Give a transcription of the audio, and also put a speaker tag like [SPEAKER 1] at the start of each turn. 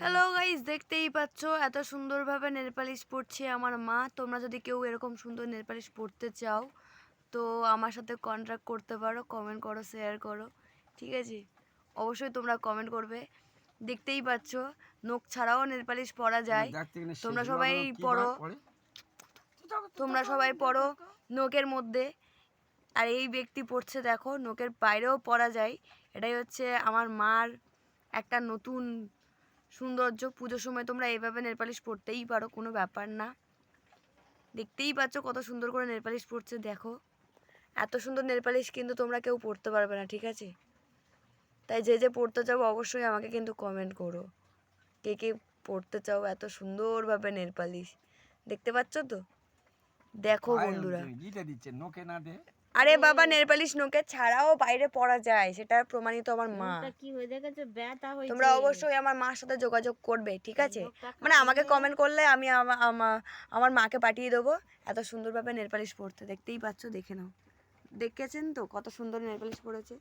[SPEAKER 1] Hello guys দেখতেই পাচ্ছ এত সুন্দরভাবে নেল পালিশ পড়ছে আমার মা। তোমরা যদি কেউ এরকম সুন্দর নেল পালিশ পড়তে চাও তো আমার সাথে কন্ট্যাক্ট করতে পারো কমেন্ট করো শেয়ার করো ঠিক আছে? অবশ্যই তোমরা কমেন্ট করবে। দেখতেই পাচ্ছ নখ ছাড়াও নেল পালিশ পরা যায়। তোমরা সবাই পড়ো। তোমরা সবাই পড়ো নোকের মধ্যে। আর এই ব্যক্তি পড়ছে দেখো নোকের বাইরেও পরা যায়। এটাই হচ্ছে আমার মার একটা নতুন সৌন্দর্য। পুজোর সময় তোমরা এইভাবে নেলপালিশ পরতেই পারো, কোনো ব্যাপার না। দেখতেই পাচ্ছ কত সুন্দর করে নেলপালিশ পড়ছে দেখো। এত সুন্দর নেলপালিশ কিন্তু তোমরা কেউ পড়তে পারবে না, ঠিক আছে? তাই যে যে পড়তে চাও অবশ্যই আমাকে কিন্তু কমেন্ট করো। কে কে পড়তে চাও এত সুন্দরভাবে নেলপালিশ। দেখতে পাচ্ছ তো? দেখো বন্ধুরা।
[SPEAKER 2] এটা দিচ্ছে নোকে না দে।
[SPEAKER 1] আরে বাবা নেলপালিশ নোকে ছাড়াও বাইরে পড়া যায় সেটা প্রমাণিত আমার মা।
[SPEAKER 3] কি হয়ে দেখেছ? ব্যথা হয়েছে।
[SPEAKER 1] তোমরা অবশ্যই আমার মার সাথে যোগাযোগ করবে ঠিক আছে? মানে আমাকে কমেন্ট করলে আমা- আমার মাকে পাঠিয়ে দেবো। এত সুন্দরভাবে নেলপালিশ পড়তে দেখতেই পাচ্ছ দেখে নাও। দেখেছেন তো কত সুন্দর নেলপালিশ পড়েছে?